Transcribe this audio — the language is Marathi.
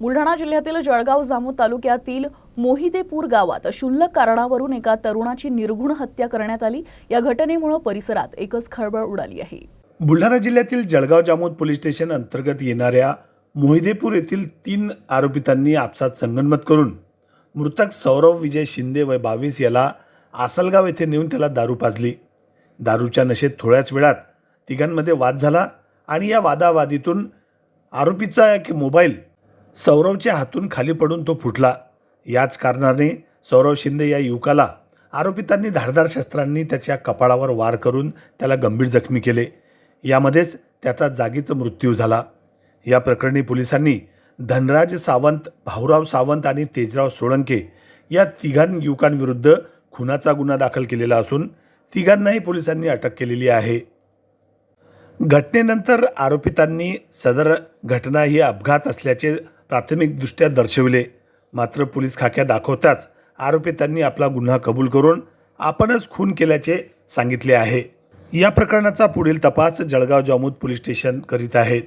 बुलढाणा जिल्ह्यातील जळगाव जामू तालुक्यातील मोहिदेपूर गावात क्षुल्लक कारणावरून एका तरुणाची निर्गुण हत्या करण्यात आली. या घटनेमुळे परिसरात एकच खळबळ उडाली आहे. बुलढाणा जिल्ह्यातील जळगाव जामोद पोलीस स्टेशन अंतर्गत येणाऱ्या मोहिदेपूर येथील तीन आरोपितांनी आपसात संगनमत करून मृतक सौरव विजय शिंदे वय बावीस याला आसलगाव येथे नेऊन त्याला दारू पाजली. दारूच्या नशेत थोड्याच वेळात तिघांमध्ये वाद झाला आणि या वादावादीतून आरोपीचा एक मोबाईल सौरवच्या हातून खाली पडून तो फुटला. याच कारणाने सौरव शिंदे या युवकाला आरोपितांनी धारदार शस्त्रांनी त्याच्या कपाळावर वार करून त्याला गंभीर जखमी केले. यामध्येच त्याचा जागीच मृत्यू झाला. या प्रकरणी पोलिसांनी धनराज सावंत भाऊराव सावंत आणि तेजराव सोळंके या तिघां युवकांविरुद्ध खुनाचा गुन्हा दाखल केलेला असून तिघांनाही पोलिसांनी अटक केलेली आहे. घटनेनंतर आरोपितांनी सदर घटना ही अपघात असल्याचे प्राथमिकदृष्ट्या दर्शविले. मात्र पोलीस खाक्या दाखवताच आरोपितांनी आपला गुन्हा कबूल करून आपणच खून केल्याचे सांगितले आहे. या प्रकरणाचा पुढील तपास जळगाव जामोद पोलीस स्टेशन करीत आहेत.